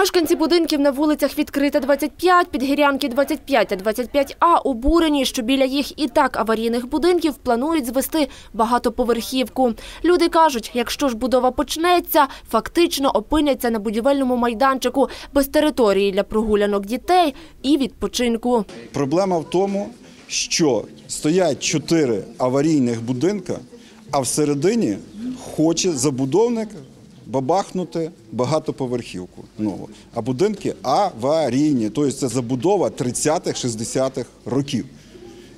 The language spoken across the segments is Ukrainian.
Мешканці будинків на вулицях Відкрита 25, Підгірянки 25 та 25А обурені, що біля їх і так аварійних будинків планують звести багатоповерхівку. Люди кажуть, якщо ж будова почнеться, фактично опиняться на будівельному майданчику без території для прогулянок дітей і відпочинку. Проблема в тому, що стоять чотири аварійних будинка, а всередині хоче забудовник бабахнути багатоповерхівку нову. А будинки аварійні, тобто це забудова 30-х, 60-х років.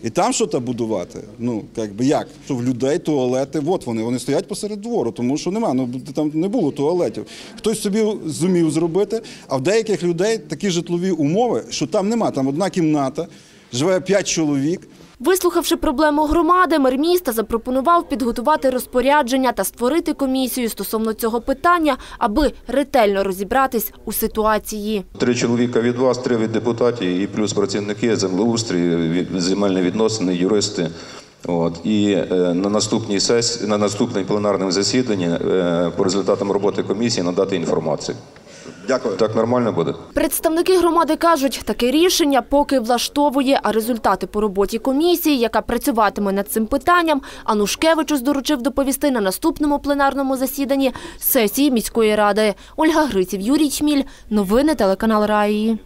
І там що то будувати? Ну, як би як? Що в людей туалети, от вони, вони стоять посеред двору, тому що нема, ну там не було туалетів. Хтось собі зумів зробити, а в деяких людей такі житлові умови, що там нема, там одна кімната, живе п'ять чоловік. Вислухавши проблему громади, мер міста запропонував підготувати розпорядження та створити комісію стосовно цього питання, аби ретельно розібратись у ситуації. Три чоловіка від вас, три від депутатів і плюс працівники землеустрій, від- земельні відносини, юристи. От і е, на наступній сесії, на наступному пленарному засіданні е, по результатам роботи комісії надати інформацію. Дякую. Так нормально буде? Представники громади кажуть, таке рішення поки влаштовує, а результати по роботі комісії, яка працюватиме над цим питанням, Анушкевичу здоручив доповісти на наступному пленарному засіданні сесії міської ради. Ольга Гриців, Юрій Чміль. Новини телеканал Раї.